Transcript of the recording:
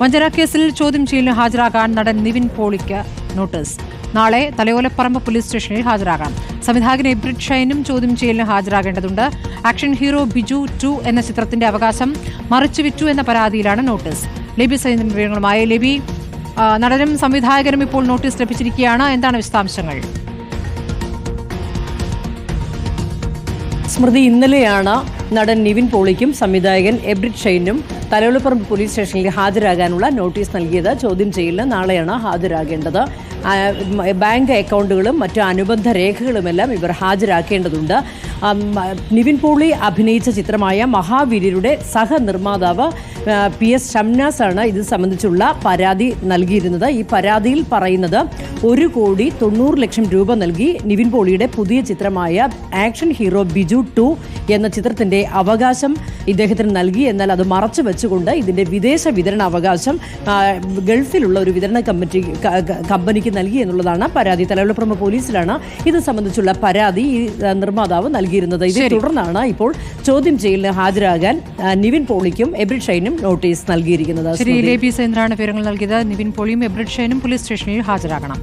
വഞ്ചന കേസിൽ ചോദ്യം ചെയ്യലിന് ഹാജരാകാൻ നടൻ നിവിൻ പോളിക്ക് നോട്ടീസ്. നാളെ തലയോലപ്പറമ്പ് പോലീസ് സ്റ്റേഷനിൽ ഹാജരാകാം. സംവിധായകൻ എബ്രിഡ് ഷൈനും ചോദ്യം ചെയ്യലിന് ഹാജരാകേണ്ടതുണ്ട്. ആക്ഷൻ ഹീറോ ബിജു ടു എന്ന ചിത്രത്തിന്റെ അവകാശം മറിച്ചു മറിച്ചുവിറ്റു എന്ന പരാതിയിലാണ് നോട്ടീസ്. ലബി വിവരങ്ങളുമായി ലിബി നടനും സംവിധായകനും ഇപ്പോൾ നോട്ടീസ് ലഭിച്ചിരിക്കുകയാണ്. എന്താണ് വിശദാംശങ്ങൾ? സ്മൃതി ഇന്നലെയാണ് നടൻ നിവിൻ പോളിക്കും സംവിധായകൻ എബ്രിഡ് ഷൈനും തലയോലപ്പറമ്പ് പോലീസ് സ്റ്റേഷനിൽ ഹാജരാകാനുള്ള നോട്ടീസ് നൽകിയത്. ചോദ്യം ചെയ്യില്ല നാളെയാണ് ഹാജരാകേണ്ടത്. ബാങ്ക് അക്കൗണ്ടുകളും മറ്റു അനുബന്ധ രേഖകളുമെല്ലാം ഇവർ ഹാജരാക്കേണ്ടതുണ്ട്. നിവിൻ പോളി അഭിനയിച്ച ചിത്രമായ മഹാവീര്യരുടെ സഹനിർമ്മാതാവ് പി എസ് ഷംനാസ് ആണ് ഇത് സംബന്ധിച്ചുള്ള പരാതി നൽകിയിരുന്നത്. ഈ പരാതിയിൽ പറയുന്നത് ഒരു കോടി തൊണ്ണൂറ് ലക്ഷം രൂപ നൽകി നിവിൻ പോളിയുടെ പുതിയ ചിത്രമായ ആക്ഷൻ ഹീറോ ബിജു ടു എന്ന ചിത്രത്തിന്റെ അവകാശം ഇദ്ദേഹത്തിന് നൽകി. എന്നാൽ അത് മറച്ചു വെച്ചുകൊണ്ട് ഇതിന്റെ വിദേശ വിതരണ അവകാശം ഗൾഫിലുള്ള ഒരു വിതരണ കമ്മിറ്റി കമ്പനിക്ക് നൽകി എന്നുള്ളതാണ് പരാതി. തലയോലപ്പുറമ്പ് പോലീസിലാണ് ഇത് സംബന്ധിച്ചുള്ള പരാതി ഈ നിർമ്മാതാവ് നൽകിയിരുന്നത്. ഇതേ തുടർന്നാണ് ഇപ്പോൾ ചോദ്യം ചെയ്യലിന് ഹാജരാകാൻ നിവിൻ പോളിക്കും എബ്രിഡ് ഷൈനും നോട്ടീസ് നൽകിയിരിക്കുന്നത് ശ്രീ ലേബി സേന്ദ്രാണ് വിവരങ്ങൾ നൽകിയത്. നിവിൻ പോളിയും എബ്രിഡ് ഷൈനും പോലീസ് സ്റ്റേഷനിൽ ഹാജരാകണം.